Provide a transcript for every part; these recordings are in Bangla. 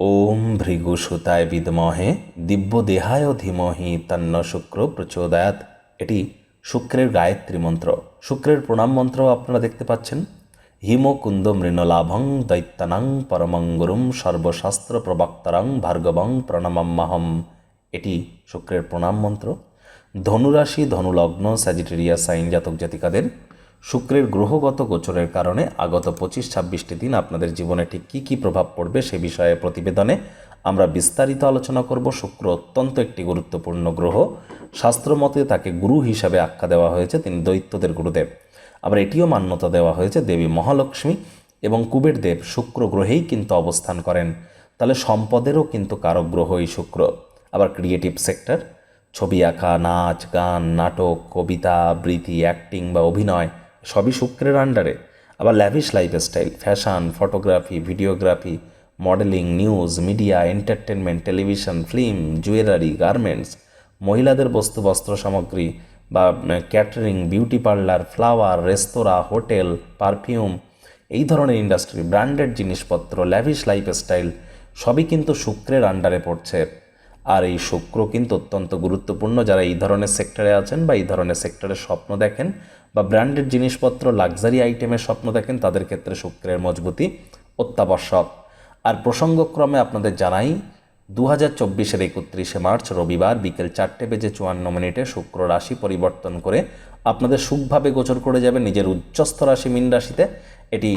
ওম ভৃগুসুতায় বিদমহে দিব্যদেহায় ধীমহি তন্ন শুক্র প্রচোদয়াত। এটি শুক্রের গায়ত্রী মন্ত্র। শুক্রের প্রণাম মন্ত্র আপনারা দেখতে পাচ্ছেন। হিমকুন্দ মৃণলাভং দৈত্যানাং পরমঙ্গুরুম সর্বশাস্ত্র প্রবক্তরং ভার্গবং প্রণমাম্মাহম এটি শুক্রের প্রণাম মন্ত্র। ধনুরাশি ধনুলগ্ন স্যাজিটেরিয়া সাইন জাতক জাতিকাদের শুক্রের গ্রহগত গোচরের কারণে আগত পঁচিশ ছাব্বিশটি দিন আপনাদের জীবনে ঠিক কী কী প্রভাব পড়বে সে বিষয়ে প্রতিবেদনে আমরা বিস্তারিত আলোচনা করব। শুক্র অত্যন্ত একটি গুরুত্বপূর্ণ গ্রহ। শাস্ত্রমতে তাকে গুরু হিসাবে আখ্যা দেওয়া হয়েছে, তিনি দৈত্যদের গুরুদেব। আবার এটিও মান্যতা দেওয়া হয়েছে, দেবী মহালক্ষ্মী এবং কুবের দেব শুক্র গ্রহেই কিন্তু অবস্থান করেন। তাহলে সম্পদেরও কিন্তু কারক গ্রহ এই শুক্র। আবার ক্রিয়েটিভ সেক্টর ছবি আঁকা, নাচ, গান, নাটক, কবিতা, আবৃত্তি অ্যাক্টিং বা অভিনয় সবই শুক্রের আন্ডারে আবার lavish lifestyle fashion photography videography modelling news media entertainment television film jewellery garments মহিলাদের বস্তু, বস্ত্র সামগ্রী বা catering beauty parlour flower restaurant hotel perfume এই ধরনের ইন্ডাস্ট্রি ব্র্যান্ডেড জিনিসপত্র ল্যাভিশ লাইফস্টাইল সবই কিন্তু শুক্রের আন্ডারে পড়ছে। আর এই শুক্র কিন্তু অত্যন্ত গুরুত্বপূর্ণ যারা এই ধরনের সেক্টরে আছেন বা এই ধরনের সেক্টরে স্বপ্ন দেখেন বা ব্র্যান্ডেড জিনিসপত্র লাক্সারি আইটেমের স্বপ্ন দেখেন, তাদের ক্ষেত্রে শুক্রের মজবুতি অত্যাবশ্যক। আর প্রসঙ্গক্রমে আপনাদের জানাই দু হাজার চব্বিশের একত্রিশে মার্চ, রবিবার বিকেল চারটে বেজে চুয়ান্ন মিনিটে শুক্র রাশি পরিবর্তন করে আপনাদের সুখভাবে গোচর করে যাবে নিজের উচ্চস্থ রাশি, মিন রাশিতে। এটি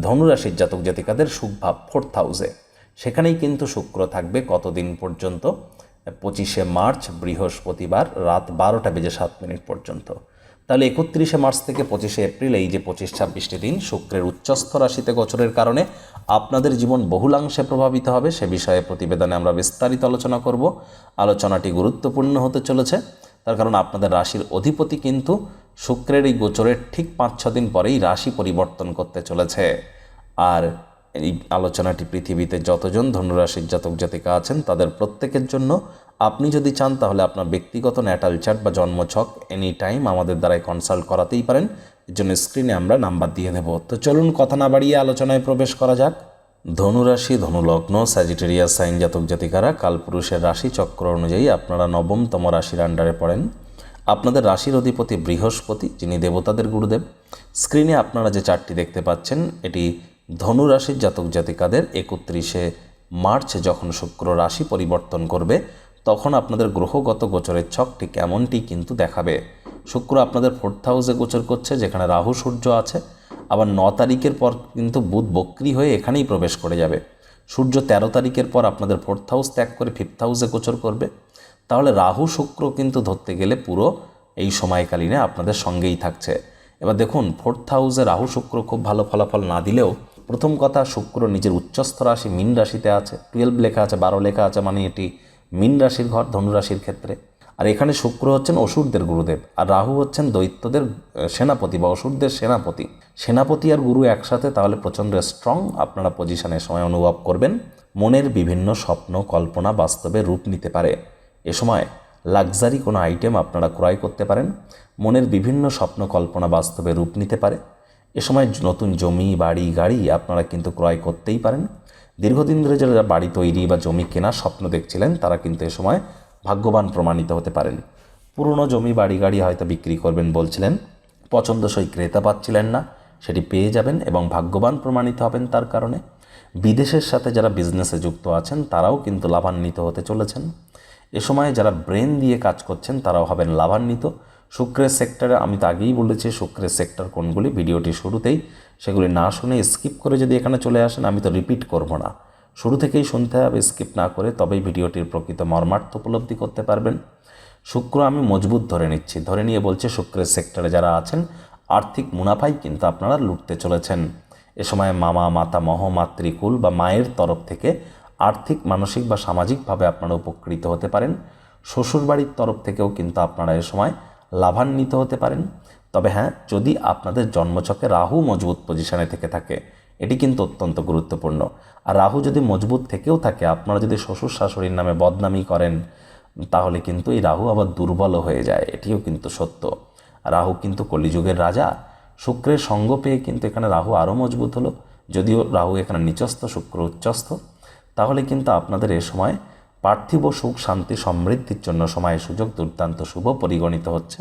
ধনুরাশির জাতক জাতিকাদের সুখভাব ফোর্থ হাউসে। সেখানেই কিন্তু শুক্র থাকবে কতদিন পর্যন্ত? পঁচিশে মার্চ, বৃহস্পতিবার, রাত বারোটা বেজে সাত মিনিট পর্যন্ত। তাহলে একত্রিশে মার্চ থেকে পঁচিশে এপ্রিল, এই যে পঁচিশ ছাব্বিশটি দিন শুক্রের উচ্চস্থ রাশিতে গোচরের কারণে আপনাদের জীবন বহুলাংশে প্রভাবিত হবে, সে বিষয়ে প্রতিবেদনে আমরা বিস্তারিত আলোচনা করব। আলোচনাটি গুরুত্বপূর্ণ হতে চলেছে। তার কারণ আপনাদের রাশির অধিপতি কিন্তু শুক্রের এই গোচরের ঠিক পাঁচ ছ দিন পরেই রাশি পরিবর্তন করতে চলেছে। আর এই আলোচনাটি পৃথিবীতে যতজন ধনুরাশির জাতক জাতিকা আছেন, তাদের প্রত্যেকের জন্য আপনি যদি চান, তাহলে আপনার ব্যক্তিগত ন্যাটাল চার্ট বা জন্মছক এনি টাইম আমাদের দ্বারাই কনসাল্ট করাতেই পারেন। এর জন্য স্ক্রিনে আমরা নাম্বার দিয়ে দেব। তো চলুন কথা না বাড়িয়ে আলোচনায় প্রবেশ করা যাক। ধনুরাশি, ধনুলগ্ন স্যাজিটেরিয়া সাইন জাতক জাতিকারা, কালপুরুষের রাশি চক্র অনুযায়ী আপনারা নবমতম রাশির আন্ডারে পড়েন। আপনাদের রাশির অধিপতি বৃহস্পতি, যিনি দেবতাদের গুরুদেব। স্ক্রিনে আপনারা যে চারটি দেখতে পাচ্ছেন, এটি ধনু রাশির জাতক জাতিকাদের একত্রিশে মার্চ যখন শুক্র রাশি পরিবর্তন করবে, তখন আপনাদের গ্রহগত গোচরের ছকটি কেমনটি কিন্তু দেখাবে। শুক্র আপনাদের ফোর্থ হাউসে গোচর করছে, যেখানে রাহু সূর্য আছে। আবার ন তারিখের পর কিন্তু বুধ বক্রি হয়ে এখানেই প্রবেশ করে যাবে। সূর্য তেরো তারিখের পর আপনাদের ফোর্থ হাউস ত্যাগ করে ফিফথ হাউসে গোচর করবে। তাহলে রাহু শুক্র কিন্তু ধরতে গেলে পুরো এই সময়কালীনে আপনাদের সঙ্গেই থাকছে। এবার দেখুন, ফোর্থ হাউসে রাহু শুক্র খুব ভালো ফলাফল না দিলেও প্রথম কথা, শুক্র নিজের উচ্চস্থ রাশি মিন রাশিতে আছে। টুয়েলভ লেখা আছে, বারো লেখা আছে মানে এটি মিন রাশির ঘর ধনুরাশির ক্ষেত্রে। আর এখানে শুক্র হচ্ছেন অসুরদের গুরুদেব, আর রাহু হচ্ছেন দৈত্যদের সেনাপতি বা অসুরদের সেনাপতি। সেনাপতি আর গুরু একসাথে তাহলে প্রচণ্ড স্ট্রং আপনারা পজিশনের সময় অনুভব করবেন। মনের বিভিন্ন স্বপ্ন, কল্পনা, বাস্তবে রূপ নিতে পারে। এ সময় লাক্সারি কোনো আইটেম আপনারা ক্রয় করতে পারেন। মনের বিভিন্ন স্বপ্ন, কল্পনা, বাস্তবে রূপ নিতে পারে। এ সময় নতুন জমি, বাড়ি, গাড়ি আপনারা কিন্তু ক্রয় করতেই পারেন। দীর্ঘদিন ধরে যারা বাড়ি তৈরি বা জমি কেনার স্বপ্ন দেখছিলেন, তারা কিন্তু এ সময় ভাগ্যবান প্রমাণিত হতে পারেন। পুরনো জমি, বাড়ি, গাড়ি হয়তো বিক্রি করবেন বলছিলেন, পছন্দসই ক্রেতা পাচ্ছিলেন না, সেটি পেয়ে যাবেন এবং ভাগ্যবান প্রমাণিত হবেন তার কারণে। বিদেশের সাথে যারা বিজনেসে যুক্ত আছেন, তারাও কিন্তু লাভান্বিত হতে চলেছেন। এ সময় যারা ব্রেন দিয়ে কাজ করছেন, তারাও হবেন লাভান্বিত। শুক্রের সেক্টরে আমি তো আগেই বলেছি শুক্রের সেক্টর কোনগুলি, ভিডিওটি শুরুতেই সেগুলি না শুনে স্কিপ করে যদি এখানে চলে আসেন, আমি তো রিপিট করব না। শুরু থেকেই শুনতে হবে স্কিপ না করে তবেই ভিডিওটির প্রকৃত মর্মার্থ উপলব্ধি করতে পারবেন। শুক্র আমি মজবুত ধরে নিচ্ছি, ধরে নিয়ে বলছে শুক্রের সেক্টরে যারা আছেন, আর্থিক মুনাফাই কিন্তু আপনারা লুটতে চলেছেন। এ সময় মামা, মাতা, মহ, মাতৃকুল বা মায়ের তরফ থেকে আর্থিক, মানসিক বা সামাজিকভাবে আপনারা উপকৃত হতে পারেন। শ্বশুরবাড়ির তরফ থেকেও কিন্তু আপনারা এ সময় লাভান্বিত হতে পারেন। তবে হ্যাঁ যদি আপনাদের জন্মছকে রাহু মজবুত পজিশনে থেকে থাকে, এটি কিন্তু অত্যন্ত গুরুত্বপূর্ণ। আর রাহু যদি মজবুত থেকেও থাকে, আপনারা যদি শ্বশুর শাশুড়ির নামে বদনামি করেন, তাহলে কিন্তু এই রাহু আবার দুর্বল হয়ে যায়, এটিও কিন্তু সত্য। রাহু কিন্তু কলিযুগের রাজা। শুক্রের সঙ্গ পেয়ে কিন্তু এখানে রাহু আরও মজবুত হলো। যদিও রাহু এখানে নিচস্থ, শুক্র উচ্চস্থ, তাহলে কিন্তু আপনাদের এ সময় পার্থিব সুখ, শান্তি, সমৃদ্ধির জন্য সময় সুযোগ দুর্দান্ত শুভ পরিগণিত হচ্ছে।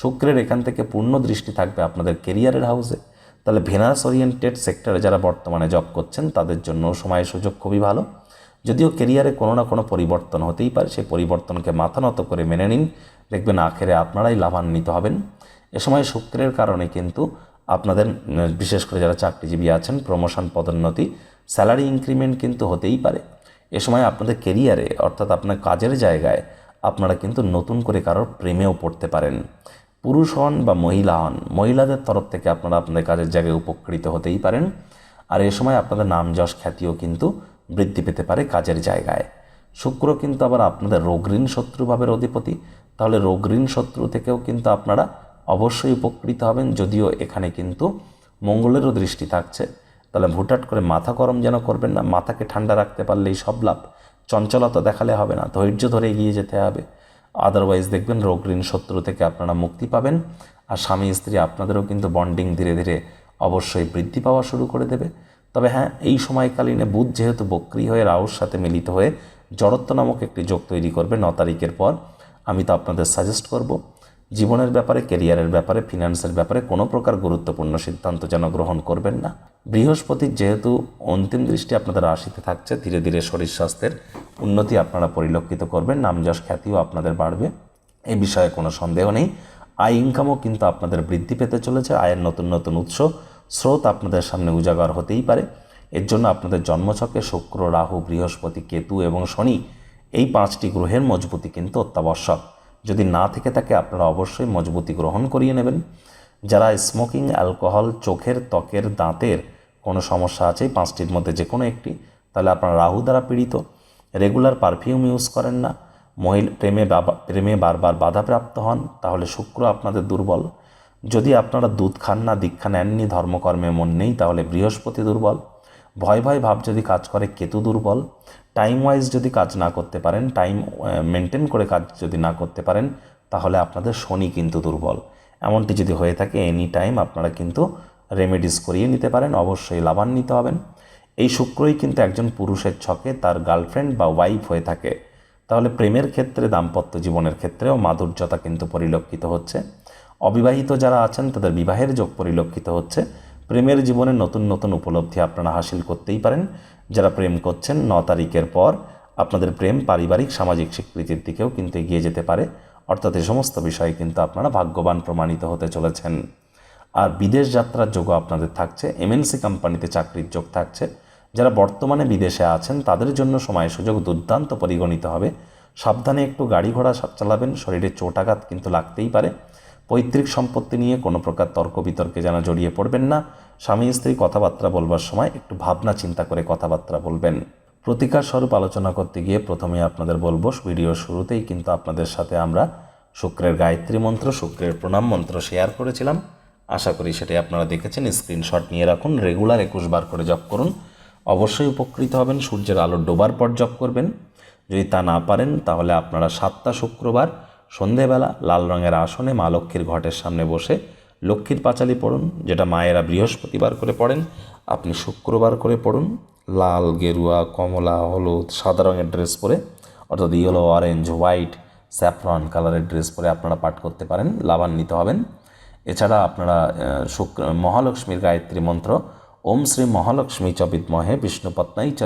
শুক্রের এখান থেকে পূর্ণ দৃষ্টি থাকবে আপনাদের কেরিয়ারের হাউসে। তাহলে ভেনাস ওরিয়েন্টেড সেক্টরে যারা বর্তমানে জব করছেন, তাদের জন্য সময় সুযোগ খুবই ভালো। যদিও কেরিয়ারে কোনো না কোনো পরিবর্তন হতেই পারে, সেই পরিবর্তনকে মাথা নত করে মেনে নিন। দেখবেন আখেরে আপনারাই লাভান্বিত হবেন। এ সময় শুক্রের কারণে কিন্তু আপনাদের, বিশেষ করে যারা চাকরিজীবী আছেন প্রমোশন পদোন্নতি স্যালারি ইনক্রিমেন্ট কিন্তু হতেই পারে। এ সময় আপনাদের কেরিয়ারে অর্থাৎ আপনার কাজের জায়গায়, আপনারা কিন্তু নতুন করে কারোর প্রেমেও পড়তে পারেন। পুরুষ হন বা মহিলা হন, মহিলাদের তরফ থেকে আপনারা আপনাদের কাজের জায়গায় উপকৃত হতেই পারেন। আর এ সময় আপনাদের নাম যশ খ্যাতিও কিন্তু বৃদ্ধি পেতে পারে কাজের জায়গায়। শুক্র কিন্তু আবার আপনাদের রোগঋণ শত্রুভাবের অধিপতি। তাহলে রোগঋণ শত্রু থেকেও কিন্তু আপনারা অবশ্যই উপকৃত হবেন, যদিও এখানে কিন্তু মঙ্গলেরও দৃষ্টি থাকছে। তাহলে ভুটাট করে মাথা গরম যেন করবেন না, মাথাকে ঠান্ডা রাখতে পারলেই সব লাভ। চঞ্চলতা দেখালে হবে না, ধৈর্য ধরে এগিয়ে যেতে হবে। আদারওয়াইজ দেখবেন রোগ ঋণ শত্রু থেকে আপনারা মুক্তি পাবেন, আর স্বামী স্ত্রী আপনাদেরও কিন্তু বন্ডিং ধীরে ধীরে অবশ্যই বৃদ্ধি পাওয়া শুরু করে দেবে। তবে হ্যাঁ এই সময়কালীনে বুধ যেহেতু বক্রি হয়ে রাহুর সাথে মিলিত হয়ে জড়ত্ব নামক একটি যোগ তৈরি করবে ন তারিখের পর, আমি তো আপনাদের সাজেস্ট করব। জীবনের ব্যাপারে কেরিয়ারের ব্যাপারে, ফিনান্সের ব্যাপারে কোনো প্রকার গুরুত্বপূর্ণ সিদ্ধান্ত যেন গ্রহণ করবেন না। বৃহস্পতির যেহেতু অন্তিম দৃষ্টি আপনাদের রাশিতে থাকছে, ধীরে ধীরে শরীর স্বাস্থ্যের উন্নতি আপনারা পরিলক্ষিত করবেন, নামযশ খ্যাতিও আপনাদের বাড়বে। এ বিষয়ে কোনো সন্দেহ নেই। আয় ইনকামও কিন্তু আপনাদের বৃদ্ধি পেতে চলেছে। আয়ের নতুন নতুন উৎস, স্রোত আপনাদের সামনে উজাগর হতেই পারে। এর জন্য আপনাদের জন্মছকে শুক্র, রাহু, বৃহস্পতি, কেতু এবং শনি এই পাঁচটি গ্রহের মজবুতি কিন্তু অত্যাবশ্যক। যদি না থেকে থাকে, আপনারা অবশ্যই মজবুতি গ্রহণ করিয়ে নেবেন। যারা স্মোকিং অ্যালকোহল, চোখের ত্বকের দাঁতের কোনো সমস্যা আছে পাঁচটির মধ্যে যে কোনো একটি, তাহলে আপনারা রাহু দ্বারা পীড়িত। রেগুলার পারফিউম ইউজ করেন না। মহিলা প্রেমে প্রেমে বারবার বাধাপ্রাপ্ত হন, তাহলে শুক্র আপনাদের দুর্বল। যদি আপনারা দুধ খান না, দীক্ষা নেননি, ধর্মকর্মে মন নেই, তাহলে বৃহস্পতি দুর্বল। ভয় ভয় ভাব যদি কাজ করে কেতু দুর্বল টাইম ওয়াইজ যদি কাজ না করতে পারেন টাইম মেনটেন করে কাজ যদি না করতে পারেন, তাহলে আপনাদের শনি কিন্তু দুর্বল। এমনটি যদি হয়ে থাকে এনি টাইম আপনারা কিন্তু রেমেডিস করিয়ে নিতে পারেন, অবশ্যই লাভান্বিত হবেন। এই শুক্রই কিন্তু একজন পুরুষের ছকে তার গার্লফ্রেন্ড বা ওয়াইফ হয়ে থাকে। তাহলে প্রেমের ক্ষেত্রে, দাম্পত্য জীবনের ক্ষেত্রেও মাধুর্যতা কিন্তু পরিলক্ষিত হচ্ছে। অবিবাহিত যারা আছেন, তাদের বিবাহের যোগ পরিলক্ষিত হচ্ছে। প্রেমের জীবনে নতুন নতুন উপলব্ধি আপনারা হাসিল করতেই পারেন। যারা প্রেম করছেন, ন তারিখের পর আপনাদের প্রেম পারিবারিক, সামাজিক স্বীকৃতির দিকেও কিন্তু এগিয়ে যেতে পারে। অর্থাৎ এ সমস্ত বিষয়ে কিন্তু আপনারা ভাগ্যবান প্রমাণিত হতে চলেছেন। আর বিদেশ যাত্রার যোগও আপনাদের থাকছে। এমএনসি কোম্পানিতে চাকরির যোগ থাকছে। যারা বর্তমানে বিদেশে আছেন, তাদের জন্য সময়, সুযোগ দুর্দান্ত পরিগণিত হবে। সাবধানে একটু গাড়ি ঘোড়া চালাবেন, শরীরে চোট আঘাত কিন্তু লাগতেই পারে। পৈতৃক সম্পত্তি নিয়ে কোনো প্রকার তর্ক বিতর্কে যেন জড়িয়ে পড়বেন না। স্বামী স্ত্রী কথাবার্তা বলবার সময় একটু ভাবনা চিন্তা করে কথাবার্তা বলবেন। প্রতিকার স্বরূপ আলোচনা করতে গিয়ে প্রথমে আপনাদের বলব, ভিডিওর শুরুতেই কিন্তু আপনাদের সাথে আমরা শুক্রের গায়ত্রী মন্ত্র, শুক্রের প্রণাম মন্ত্র শেয়ার করেছিলাম। আশা করি সেটাই আপনারা দেখেছেন। স্ক্রিনশট নিয়ে রাখুন রেগুলার একুশ বার করে জপ করুন। অবশ্যই উপকৃত হবেন, সূর্যের আলো ডোবার পর জপ করবেন। যদি তা না পারেন, তাহলে আপনারা সাতটা শুক্রবার সন্ধেবেলা লাল রঙের আসনে মা লক্ষ্মীর ঘটের সামনে বসে লক্ষ্মীর পাঁচালি পড়ুন, যেটা মায়েরা বৃহস্পতিবার করে পড়েন। আপনি শুক্রবার করে পড়ুন। লাল, গেরুয়া, কমলা, হলুদ, সাদা রঙের ড্রেস পরে, অর্থাৎ ইয়েলো, অরেঞ্জ, হোয়াইট, স্যাফরন কালারের ড্রেস পরে আপনারা পাঠ করতে পারেন, লাভান্বিত হবেন। এছাড়া আপনারা শুক্র, মহালক্ষ্মীর গায়ত্রী মন্ত্র, ওম শ্রী মহালক্ষ্মী চ বিষ্ণুপত্নাই চ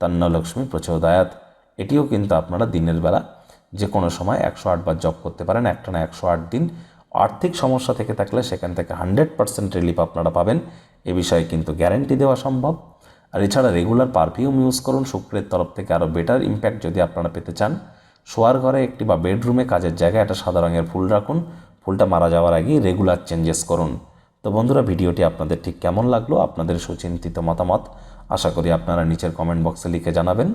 তন্নলক্ষ্মী প্রচোদয়াত। এটিও কিন্তু আপনারা দিনের বেলা যে কোনো সময় একশো আটবার জব করতে পারেন একটা না একশো আট দিন। আর্থিক সমস্যা থেকে থাকলে সেখান থেকে হান্ড্রেড পার্সেন্ট রিলিফ আপনারা পাবেন। এ বিষয়ে কিন্তু গ্যারেন্টি দেওয়া সম্ভব। আর এছাড়া রেগুলার পারফিউম ইউজ করুন, শুক্রের তরফ থেকে আরও বেটার ইম্প্যাক্ট যদি আপনারা পেতে চান। শোয়ার ঘরে একটি বা বেডরুমে কাজের জায়গায় একটা সাদা রঙের ফুল রাখুন। ফুলটা মারা যাওয়ার আগেই রেগুলার চেঞ্জেস করুন। তো বন্ধুরা, ভিডিওটি আপনাদের ঠিক কেমন লাগল? আপনাদের সুচিন্তিত মতামত আশা করি আপনারা নিচের কমেন্ট বক্সে লিখে জানাবেন।